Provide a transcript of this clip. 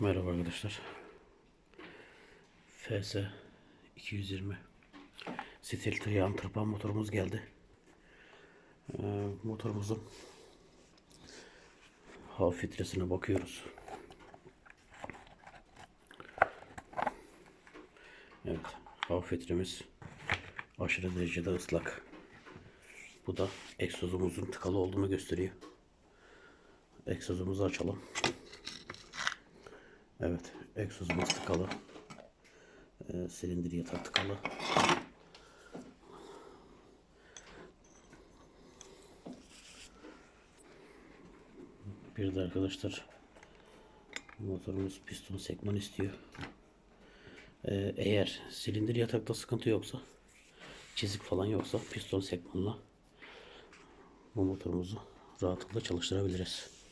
Merhaba arkadaşlar. FS 220 stil triyan tırpan motorumuz geldi. Ee, motorumuzun hava filtresine bakıyoruz. Evet, hava filtremiz aşırı derecede ıslak. Bu da egzozumuzun tıkalı olduğunu gösteriyor. Egzozumuzu açalım. Evet, egzozumuz tıkalı. Ee, silindir yatak tıkalı. Bir de arkadaşlar motorumuz piston sekman istiyor. Ee, eğer silindir yatakta sıkıntı yoksa çizik falan yoksa piston sekmanla bu motorumuzu rahatlıkla çalıştırabiliriz.